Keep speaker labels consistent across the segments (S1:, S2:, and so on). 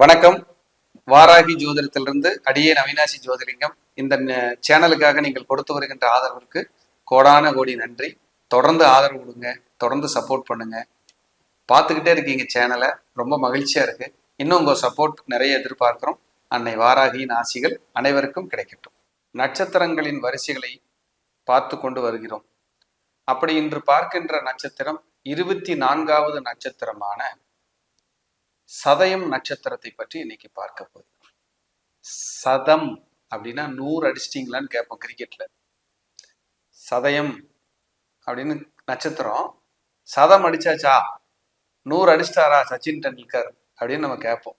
S1: வணக்கம். வாராகி ஜோதிடத்திலிருந்து அடியேன் அவினாசி ஜோதிலிங்கம். இந்த சேனலுக்காக நீங்கள் கொடுத்து வருகின்ற ஆதரவிற்கு கோடான கோடி நன்றி. தொடர்ந்து ஆதரவு கொடுங்க. தொடர்ந்து சப்போர்ட் பண்ணுங்க. பார்த்துக்கிட்டே இருக்கீங்க சேனலை. ரொம்ப மகிழ்ச்சியா இருக்கு. இன்னும் உங்க சப்போர்ட் நிறைய எதிர்பார்க்கிறோம். அன்னை வாராகியின் ஆசிகள் அனைவருக்கும் கிடைக்கட்டும். நட்சத்திரங்களின் வரிசைகளை பார்த்து கொண்டு வருகிறோம். அப்படி இன்று பார்க்கின்ற நட்சத்திரம் இருபத்தி நான்காவது நட்சத்திரமான சதயம் நட்சத்திரத்தை பற்றி இன்னைக்கு பார்க்க போகிறோம் சதம் அப்படின்னா நூறு அடிச்சிட்டிங்களான்னு கேட்போம் கிரிக்கெட்ல சதயம் அப்படின்னு நட்சத்திரம். சதம் அடிச்சாச்சா? நூறு அடிச்சிட்டாரா? சச்சின் டெண்டுல்கர் அப்படின்னு நம்ம கேட்போம்.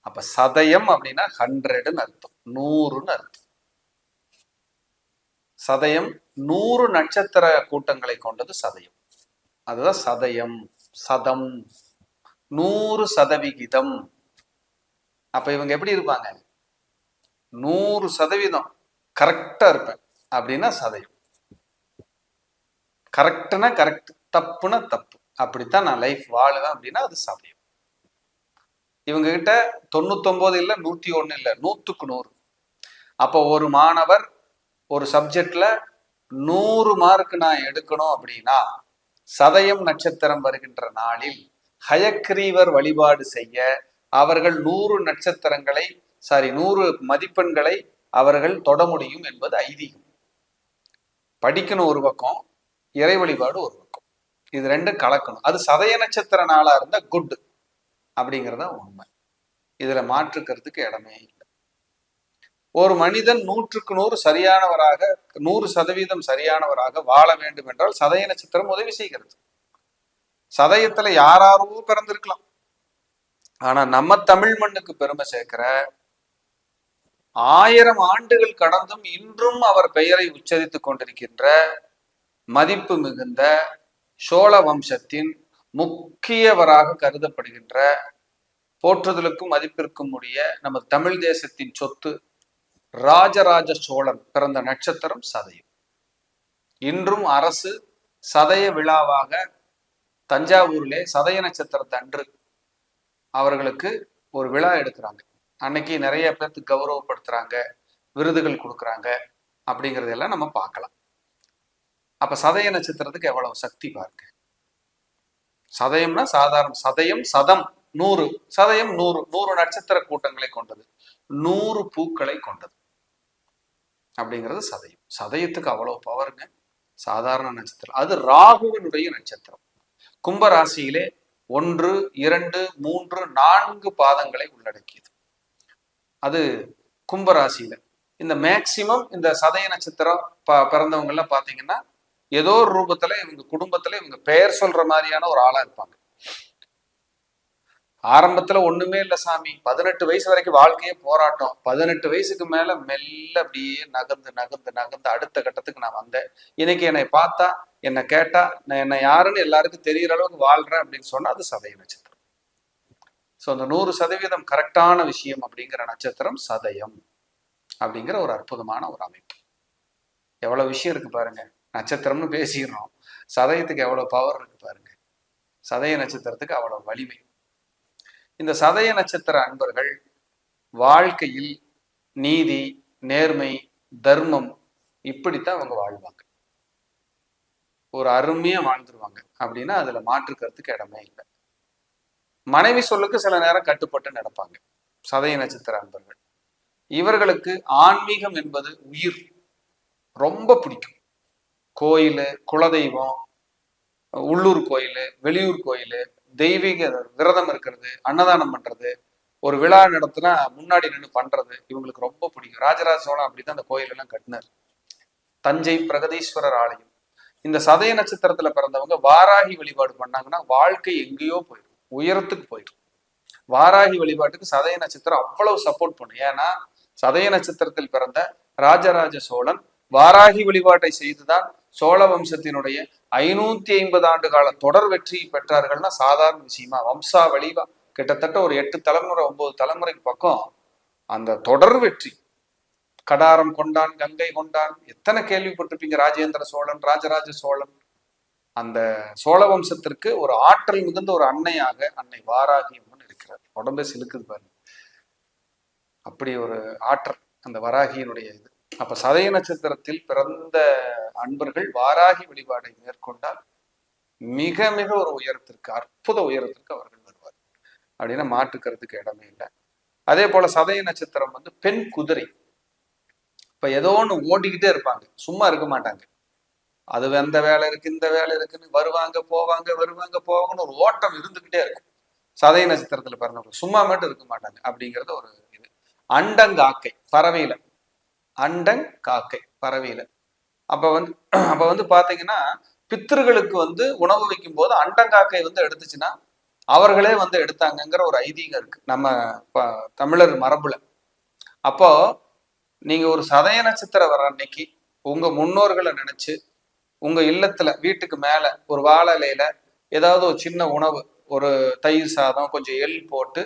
S1: அப்ப சதயம் அப்படின்னா ஹண்ட்ரடுன்னு அர்த்தம். நூறுன்னு அர்த்தம். சதயம் நூறு நட்சத்திர கூட்டங்களை கொண்டது சதயம். அதுதான் சதயம். சதம். நூறு சதவிகிதம். அப்ப இவங்க எப்படி இருப்பாங்க? நூறு சதவீதம் கரெக்டா இருப்பேன். அப்படின்னா சதயம். கரெக்டுனா கரெக்ட் தப்புனா தப்பு. அப்படித்தான் நான் லைஃப் வாழுவேன் அப்படின்னா அது சதயம். இவங்க கிட்ட தொண்ணூத்தொன்பது இல்லை நூத்தி ஒன்னு இல்லை நூத்துக்கு நூறு. அப்போ ஒரு மாணவர் ஒரு சப்ஜெக்ட்ல நூறு மார்க் நான் எடுக்கணும் அப்படின்னா சதயம் நட்சத்திரம் வருகின்ற நாளில் ஹயக்ரீவர் வழிபாடு செய்ய அவர்கள் நூறு நட்சத்திரங்களை சாரி நூறு மதிப்பெண்களை அவர்கள் தொட முடியும் என்பது ஐதீகம். படிக்கணும் ஒரு பக்கம் இறை வழிபாடு ஒரு பக்கம். இது ரெண்டும் கலக்கணும். அது சதய நட்சத்திர நாளா இருந்தா குட் அப்படிங்கிறத உண்மை. இதுல மாற்றுக்கிறதுக்கு இடமே இல்லை. ஒரு மனிதன் நூற்றுக்கு நூறு சரியானவராக நூறு சதவீதம் சரியானவராக வாழ வேண்டும் என்றால் சதய நட்சத்திரம் உதவி செய்கிறது. சதயத்துல யாராரோ பிறந்திருக்கலாம். ஆனா நம்ம தமிழ் மண்ணுக்கு பெருமை சேர்க்கிற ஆயிரம் ஆண்டுகள் கடந்தும் இன்றும் அவர் பெயரை உச்சரித்துக் கொண்டிருக்கின்ற மதிப்பு மிகுந்த சோழ வம்சத்தின் முக்கியவராக கருதப்படுகின்ற போற்றுதலுக்கும் மதிப்பிற்கும் உடைய நம்ம தமிழ் தேசத்தின் சொத்து ராஜராஜ சோழன் பிறந்த நட்சத்திரம் சதயம். இன்றும் அரசு சதய விழாவாக தஞ்சாவூர்ல சதய நட்சத்திரத்தை அன்று அவர்களுக்கு ஒரு விழா எடுக்கிறாங்க. அன்னைக்கு நிறைய பேர்த்துக்கு கௌரவப்படுத்துறாங்க விருதுகள் கொடுக்குறாங்க அப்படிங்கிறதெல்லாம் நம்ம பார்க்கலாம். அப்ப சதய நட்சத்திரத்துக்கு எவ்வளவு சக்தி பாருங்க. சதயம்னா சாதாரண சதயம் சதம் நூறு சதயம் நூறு நூறு நட்சத்திர கூட்டங்களை கொண்டது. நூறு பூக்களை கொண்டது. அப்படிங்கிறது சதயம். சதயத்துக்கு அவ்வளவு பவருங்க சாதாரண நட்சத்திரம். அது ராகுவனுடைய நட்சத்திரம். கும்பராசியிலே ஒன்று இரண்டு மூன்று நான்கு பாதங்களை உள்ளடக்கியது. அது கும்பராசியில. இந்த மேக்சிமம் இந்த சதய நட்சத்திரம் ப பிறந்தவங்க எல்லாம் பாத்தீங்கன்னா ஏதோ ஒரு ரூபத்துல இவங்க குடும்பத்துல இவங்க பெயர் சொல்ற மாதிரியான ஒரு ஆளா இருப்பாங்க. ஆரம்பத்துல ஒண்ணுமே இல்ல சாமி. பதினெட்டு வயசு வரைக்கும் வாழ்க்கையே போராட்டம். பதினெட்டு வயசுக்கு மேல மெல்ல அப்படியே நகர்ந்து நகர்ந்து நகர்ந்து அடுத்த கட்டத்துக்கு நான் வந்தேன். இன்னைக்கு என்னை பார்த்தா என்னை கேட்டால் நான் என்ன யாருன்னு எல்லாருக்கும் தெரிகிற அளவுக்கு வாழ்கிறேன் அப்படின்னு சொன்னா அது சதய நட்சத்திரம். ஸோ அந்த நூறு சதவீதம் கரெக்டான விஷயம் அப்படிங்கிற நட்சத்திரம் சதயம் அப்படிங்கிற ஒரு அற்புதமான ஒரு அமைப்பு. எவ்வளோ விஷயம் இருக்கு பாருங்க. நட்சத்திரம்னு பேசிடுறோம். சதயத்துக்கு எவ்வளோ பவர் இருக்கு பாருங்க. சதய நட்சத்திரத்துக்கு அவ்வளவு வலிமை. இந்த சதய நட்சத்திர அன்பர்கள் வாழ்க்கையில் நீதி நேர்மை தர்மம் இப்படித்தான் அவங்க வாழ்வாங்க. ஒரு அருமையா வாழ்ந்துருவாங்க. அப்படின்னா அதுல மாற்றுக்கிறதுக்கு இடமே இல்லை. மனைவி சொல்லுக்கு சில நேரம் கட்டுப்பட்டு நடப்பாங்க. சதய நட்சத்திர அன்பர்கள். இவர்களுக்கு ஆன்மீகம் என்பது உயிர். ரொம்ப பிடிக்கும். கோயில் குலதெய்வம் உள்ளூர் கோயில் வெளியூர் கோயில் தெய்வீக விரதம் இருக்கிறது அன்னதானம் பண்றது ஒரு விழா நடத்தினா முன்னாடி நின்று பண்றது இவங்களுக்கு ரொம்ப பிடிக்கும். ராஜராஜ சோழன் அப்படிதான் அந்த கோயிலெல்லாம் கட்டினார். தஞ்சை பிரகதீஸ்வரர் ஆலயம். இந்த சதய நட்சத்திரத்துல பிறந்தவங்க வாராகி வழிபாடு பண்ணாங்கன்னா வாழ்க்கை எங்கேயோ போயிடும். உயரத்துக்கு போயிடும். வாராகி வழிபாட்டுக்கு சதய நட்சத்திரம் அவ்வளவு சப்போர்ட் பண்ணும். ஏன்னா சதய நட்சத்திரத்தில் பிறந்த ராஜராஜ சோழன் வாராகி வழிபாட்டை செய்துதான் சோழ வம்சத்தினுடைய ஐநூத்தி ஐம்பது ஆண்டு கால தொடர் வெற்றி பெற்றார்கள்னா சாதாரண விஷயமா? வம்சா வழிவா கிட்டத்தட்ட ஒரு எட்டு தலைமுறை ஒன்பது தலைமுறைக்கு பக்கம் அந்த தொடர் வெற்றி கடாரம் கொண்டான் கங்கை கொண்டான். எத்தனை கேள்விப்பட்டிருப்பீங்க ராஜேந்திர சோழன் ராஜராஜ சோழன்? அந்த சோழ வம்சத்திற்கு ஒரு ஆற்றல் மிகுந்த ஒரு அன்னையாக அன்னை வாராகி அம்மன் இருக்கிறார். உடம்பே சிலுக்குது பாருங்க. அப்படி ஒரு ஆற்றல் அந்த வராகியினுடைய இது. அப்ப சதய நட்சத்திரத்தில் பிறந்த அன்பர்கள் வாராகி வழிபாடை மேற்கொண்டால் மிக மிக ஒரு உயரத்திற்கு அற்புத உயரத்திற்கு அவர்கள் வருவார் அப்படின்னா மாற்றுக்கிறதுக்கு இடமே இல்லை. அதே போல சதய நட்சத்திரம் வந்து பெண் குதிரை. இப்ப ஏதோ ஒன்று ஓட்டிக்கிட்டே இருப்பாங்க. சும்மா இருக்க மாட்டாங்க. அது அந்த வேலை இருக்கு இந்த வேலை இருக்குன்னு வருவாங்க போவாங்க வருவாங்க போவாங்கன்னு ஒரு ஓட்டம் இருந்துகிட்டே இருக்கும். சதய நட்சத்திரத்துல பிறந்தவங்க சும்மா மட்டும் இருக்க மாட்டாங்க அப்படிங்கிறது ஒரு இது. அண்டங்காக்கை பறவையில. அண்டங்காக்கை பறவையில. அப்ப வந்து அப்ப வந்து பாத்தீங்கன்னா பித்திருகளுக்கு வந்து உணவு வைக்கும் போது அண்டங்காக்கை வந்து எடுத்துச்சுன்னா அவர்களே வந்து எடுத்தாங்கங்கிற ஒரு ஐதீகம் இருக்கு. நம்ம தமிழர் மரபுல. அப்போ நீங்க ஒரு சதய நட்சத்திரம் வர அன்னைக்கு உங்க முன்னோர்களை நினைச்சு உங்க இல்லத்துல வீட்டுக்கு மேல ஒரு வாழை இலையில ஏதாவது ஒரு சின்ன உணவு ஒரு தயிர் சாதம் கொஞ்சம் எள் போட்டு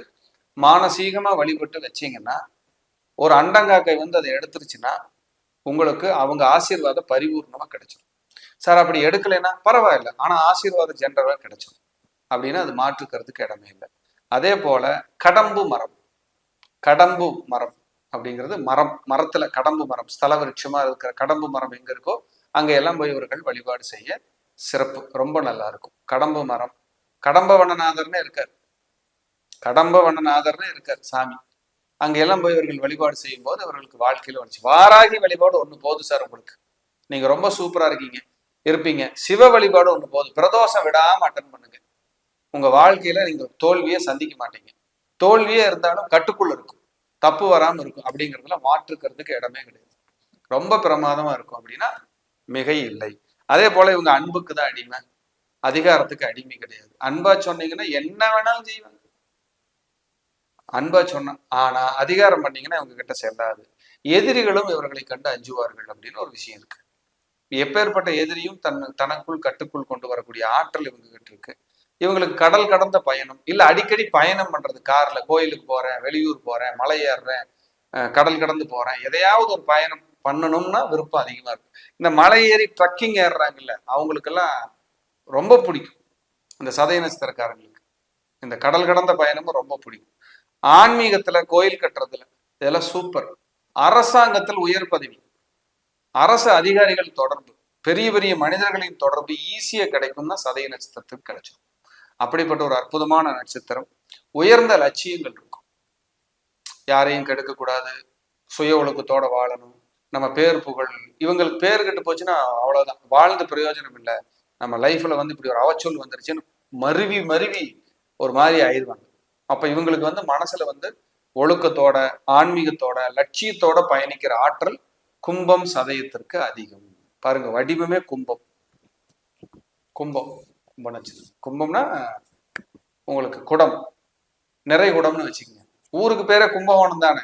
S1: மானசீகமா வழிபட்டு வச்சீங்கன்னா ஒரு அண்டங்காக்கை வந்து அதை எடுத்துருச்சுன்னா உங்களுக்கு அவங்க ஆசீர்வாதம் பரிபூர்ணமா கிடைச்சிடும் சார் அப்படி எடுக்கலைன்னா பரவாயில்ல. ஆனா ஆசீர்வாதம் ஜென்ரலா கிடைச்சிடும் அப்படின்னு அது மாற்றுக்கிறதுக்கு இடமே இல்லை. அதே போல கடம்பு மரம். கடம்பு மரம். அப்படிங்கிறது மரம் மரத்துல கடம்பு மரம் ஸ்தல விருட்சமா இருக்கிற கடம்பு மரம் எங்க இருக்கோ அங்க எல்லாம் போய் இவர்கள் வழிபாடு செய்ய சிறப்பு ரொம்ப நல்லா இருக்கும். கடம்பு மரம் கடம்ப வண்ணநாதர்னு இருக்கார். கடம்ப வண்ணநாதர்னு இருக்கார் சாமி. அங்க எல்லாம் போய் இவர்கள் வழிபாடு செய்யும் போது அவர்களுக்கு வாழ்க்கையில வந்துச்சு. வாராகி வழிபாடு ஒண்ணு போதும் சார் உங்களுக்கு. நீங்க ரொம்ப சூப்பரா இருக்கீங்க. இருப்பீங்க. சிவ வழிபாடு ஒண்ணு போதும். பிரதோஷம் விடாம அட்டன் பண்ணுங்க. உங்க வாழ்க்கையில நீங்க தோல்வியை சந்திக்க மாட்டீங்க. தோல்வியே இருந்தாலும் கட்டுக்குள்ள இருக்கும். தப்பு வராமல் இருக்கும் அப்படிங்கிறதுல மாற்றுக்கிறதுக்கு இடமே கிடையாது. ரொம்ப பிரமாதமா இருக்கும் அப்படின்னா மிகை இல்லை. அதே போல இவங்க அன்புக்கு தான் அடிமை. அதிகாரத்துக்கு அடிமை கிடையாது. அன்பா சொன்னீங்கன்னா என்ன வேணாலும் செய்வாங்க. அன்பா சொன்ன ஆனா அதிகாரம் பண்ணீங்கன்னா இவங்க கிட்ட செல்லாது. எதிரிகளும் இவர்களை கண்டு அஞ்சுவார்கள் அப்படின்னு ஒரு விஷயம் இருக்கு. எப்பேற்பட்ட எதிரியும் தன் தனக்குள் கட்டுக்குள் கொண்டு வரக்கூடிய ஆற்றல் இவங்க கிட்ட இருக்கு. இவங்களுக்கு கடல் கடந்த பயணம். இல்ல அடிக்கடி பயணம் பண்றது. கார்ல கோயிலுக்கு போறேன் வெளியூர் போறேன் மலை ஏறுறேன் கடல் கடந்து போறேன். எதையாவது ஒரு பயணம் பண்ணணும்னா விருப்பம் அதிகமா இருக்கு. இந்த மலை ஏறி ட்ரக்கிங் ஏறுறாங்கல்ல அவங்களுக்கெல்லாம் ரொம்ப பிடிக்கும். இந்த சதய நட்சத்திரக்காரங்களுக்கு இந்த கடல் கடந்த பயணமும் ரொம்ப பிடிக்கும். ஆன்மீகத்துல கோயில் கட்டுறதுல இதெல்லாம் சூப்பர் அரசாங்கத்தில் உயர் பதவி. அரசு அதிகாரிகள் தொடர்பு. பெரிய பெரிய மனிதர்களின் தொடர்பு ஈஸியா கிடைக்கும்னா சதய நட்சத்திரத்துக்கு கிடைச்சிடும் அப்படிப்பட்ட ஒரு அற்புதமான நட்சத்திரம். உயர்ந்த லட்சியங்கள் இருக்கும். யாரையும் கெடுக்கக்கூடாது. சுய ஒழுக்கத்தோட வாழணும். நம்ம பேர் புகழ். இவங்களுக்கு பேர் கெட்டு போச்சுன்னா அவ்வளவுதான். வாழ்ந்து பிரயோஜனம் இல்லை. நம்ம லைஃப்ல வந்து இப்படி ஒரு அவச்சொல் வந்துருச்சுன்னு மருவி மருவி ஒரு மாதிரி ஆயிடுவாங்க. அப்ப இவங்களுக்கு வந்து மனசுல வந்து ஒழுக்கத்தோட ஆன்மீகத்தோட லட்சியத்தோட பயணிக்கிற ஆற்றல் கும்பம் சதயத்திற்கு அதிகம். பாருங்க வடிவமே கும்பம். கும்பம். கும்ப நட்சத்திரம் கும்பம்னா உங்களுக்கு குடம். நிறை குடம்னு வச்சுக்கோங்க. ஊருக்கு பேரே கும்பகோணம் தானே.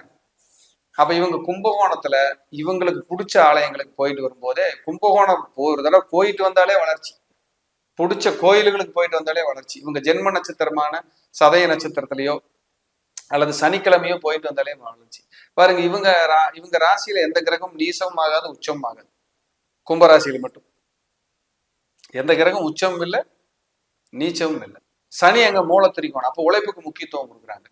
S1: அப்ப இவங்க கும்பகோணத்துல இவங்களுக்கு பிடிச்ச ஆலயங்களுக்கு போயிட்டு வரும்போதே கும்பகோணம் போ- ஒரு தடவை போயிட்டு வந்தாலே வளர்ச்சி. பிடிச்ச கோயில்களுக்கு போயிட்டு வந்தாலே வளர்ச்சி. இவங்க ஜென்ம நட்சத்திரமான சதய நட்சத்திரத்திலயோ அல்லது சனிக்கிழமையோ போயிட்டு வந்தாலே வளர்ச்சி. பாருங்க இவங்க ரா- இவங்க ராசியில எந்த கிரகம் நீசமும் ஆகாது உச்சமும் ஆகாது. கும்பராசியில மட்டும். எந்த கிரகம் உச்சமும் இல்லை நீச்சமும் இல்லை. சனி அங்க மூல திரிக்கணும் அப்போ உழைப்புக்கு முக்கியத்துவம் கொடுக்குறாங்க.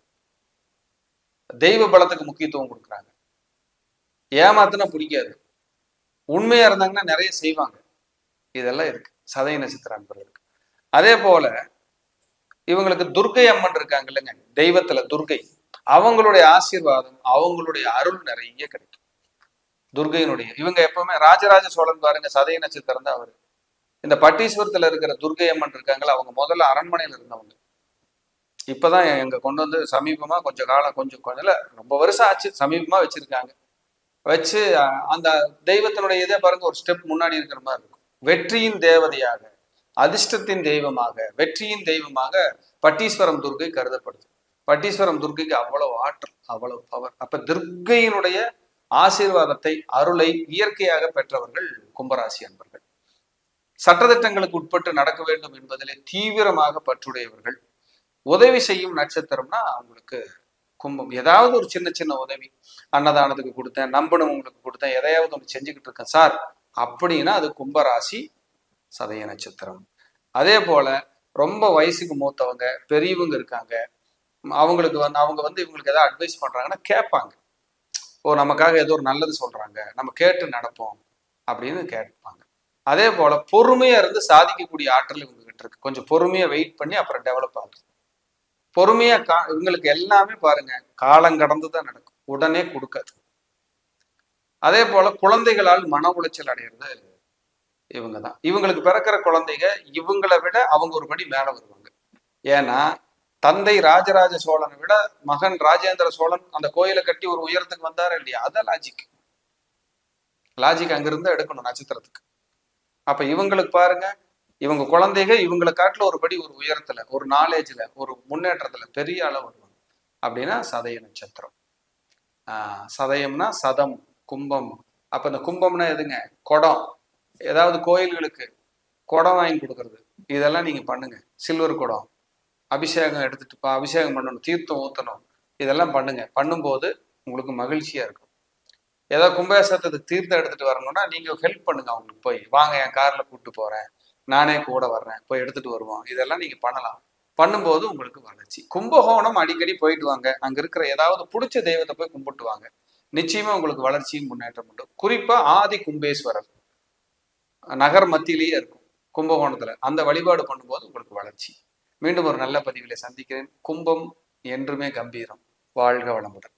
S1: தெய்வ பலத்துக்கு முக்கியத்துவம் கொடுக்குறாங்க. ஏமாத்துனா பிடிக்காது. உண்மையா இருந்தாங்கன்னா நிறைய செய்வாங்க. இதெல்லாம் இருக்கு. சதய நட்சத்திர அன்பர்களுக்கு அதே போல இவங்களுக்கு துர்க்கை அம்மன் இருக்காங்க இல்லைங்க. தெய்வத்துல துர்கை அவங்களுடைய ஆசீர்வாதம் அவங்களுடைய அருள் நிறைய கிடைக்கும். துர்கையினுடைய இவங்க எப்பவுமே ராஜராஜ சோழன் பாருங்க சதய நட்சத்திரம் தான் அவரு. இந்த பட்டீஸ்வரத்துல இருக்கிற துர்க்கை அம்மன் இருக்காங்கல்ல அவங்க முதல்ல அரண்மனையில இருந்தவங்க. இப்பதான் எங்க கொண்டு வந்து சமீபமா கொஞ்சம் காலம் கொஞ்சம் கொஞ்சம் ரொம்ப வருஷம் ஆச்சு சமீபமா வச்சிருக்காங்க. வச்சு அந்த தெய்வத்தினுடைய இதே பாருங்க ஒரு ஸ்டெப் முன்னாடி இருக்கிற மாதிரி இருக்கும். வெற்றியின் தேவதையாக அதிர்ஷ்டத்தின் தெய்வமாக வெற்றியின் தெய்வமாக பட்டீஸ்வரம் துர்க்கை கருதப்படுது. பட்டீஸ்வரம் துர்க்கைக்கு அவ்வளவு ஆற்றல் அவ்வளவு பவர் அப்ப துர்கையினுடைய ஆசீர்வாதத்தை அருளை இயற்கையாக பெற்றவர்கள் கும்பராசி அன்பர்கள். சட்டதிட்டங்களுக்கு உட்பட்டு நடக்க வேண்டும் என்பதிலே தீவிரமாக பற்றுடையவர்கள். உதவி செய்யும் நட்சத்திரம்னா அவங்களுக்கு கும்பம். ஏதாவது ஒரு சின்ன சின்ன உதவி. அன்னதானத்துக்கு கொடுத்தேன் நம்பனவங்களுக்கு கொடுத்தேன் எதையாவது ஒன்று செஞ்சுக்கிட்டு இருக்கேன் சார். அப்படின்னா அது கும்பராசி சதய நட்சத்திரம். அதே போல ரொம்ப வயசுக்கு மூத்தவங்க பெரியவங்க இருக்காங்க. அவங்களுக்கு வந்து அவங்க வந்து இவங்களுக்கு ஏதாவது அட்வைஸ் பண்றாங்கன்னா கேட்பாங்க. ஓ நமக்காக ஏதோ ஒரு நல்லது சொல்றாங்க. நம்ம கேட்டு நடப்போம் அப்படின்னு கேட்பாங்க. அதே போல பொறுமையா இருந்து சாதிக்கக்கூடிய ஆற்றல் இவங்க கிட்ட இருக்கு. கொஞ்சம் பொறுமையா வெயிட் பண்ணி அப்புறம் டெவலப் ஆகுது பொறுமையா கா இவங்களுக்கு எல்லாமே பாருங்க காலம் கடந்து தான் நடக்கும். உடனே கொடுக்காது. அதே போல குழந்தைகளால் மன உளைச்சல் அடையிறது இவங்க தான் இவங்களுக்கு பிறக்கிற குழந்தைங்க இவங்களை விட அவங்க ஒரு படி மேல வருவாங்க. ஏன்னா தந்தை ராஜராஜ சோழனை விட மகன் ராஜேந்திர சோழன் அந்த கோயிலை கட்டி ஒரு உயரத்துக்கு வந்தாரா இல்லையா? அதான் லாஜிக் லாஜிக் அங்கிருந்து எடுக்கணும் நட்சத்திரத்துக்கு. அப்ப இவங்களுக்கு பாருங்க இவங்க குழந்தைங்க இவங்களை காட்டுல ஒரு படி ஒரு உயரத்துல ஒரு நாலேஜ்ல ஒரு முன்னேற்றத்துல பெரிய அளவு வருவாங்க. அப்படின்னா சதய நட்சத்திரம் ஆஹ் சதயம்னா சதம் கும்பம். அப்ப இந்த கும்பம்னா எதுங்க? குடம். ஏதாவது கோயில்களுக்கு குடம் வாங்கி கொடுக்கறது. இதெல்லாம் நீங்க பண்ணுங்க. சில்வர் குடம். அபிஷேகம் எடுத்துட்டு பா- அபிஷேகம் பண்ணணும் தீர்த்தம் ஊத்தணும். இதெல்லாம் பண்ணுங்க. பண்ணும்போது உங்களுக்கு மகிழ்ச்சியா இருக்கும். ஏதோ கும்பாசத்துக்கு தீர்த்தம் எடுத்துட்டு வரணும்னா நீங்க ஹெல்ப் பண்ணுங்க அவங்களுக்கு போய். வாங்க என் கார்ல கூப்பிட்டு போறேன். நானே கூட வர்றேன். போய் எடுத்துட்டு வருவோம். இதெல்லாம் நீங்க பண்ணலாம். பண்ணும்போது உங்களுக்கு வளர்ச்சி. கும்பகோணம் அடிக்கடி போயிட்டு வாங்க. அங்க இருக்கிற ஏதாவது பிடிச்ச தெய்வத்தை போய் கும்பிட்டு வாங்க. நிச்சயமா உங்களுக்கு வளர்ச்சியும் முன்னேற்றம் உண்டு. குறிப்பா ஆதி கும்பேஸ்வரர். நகர் மத்தியிலேயே இருக்கும். கும்பகோணத்துல. அந்த வழிபாடு பண்ணும்போது உங்களுக்கு வளர்ச்சி. மீண்டும் ஒரு நல்ல பதிவிலை சந்திக்கிறேன். கும்பம் என்றுமே கம்பீரம். வாழ்க வளமுடன்.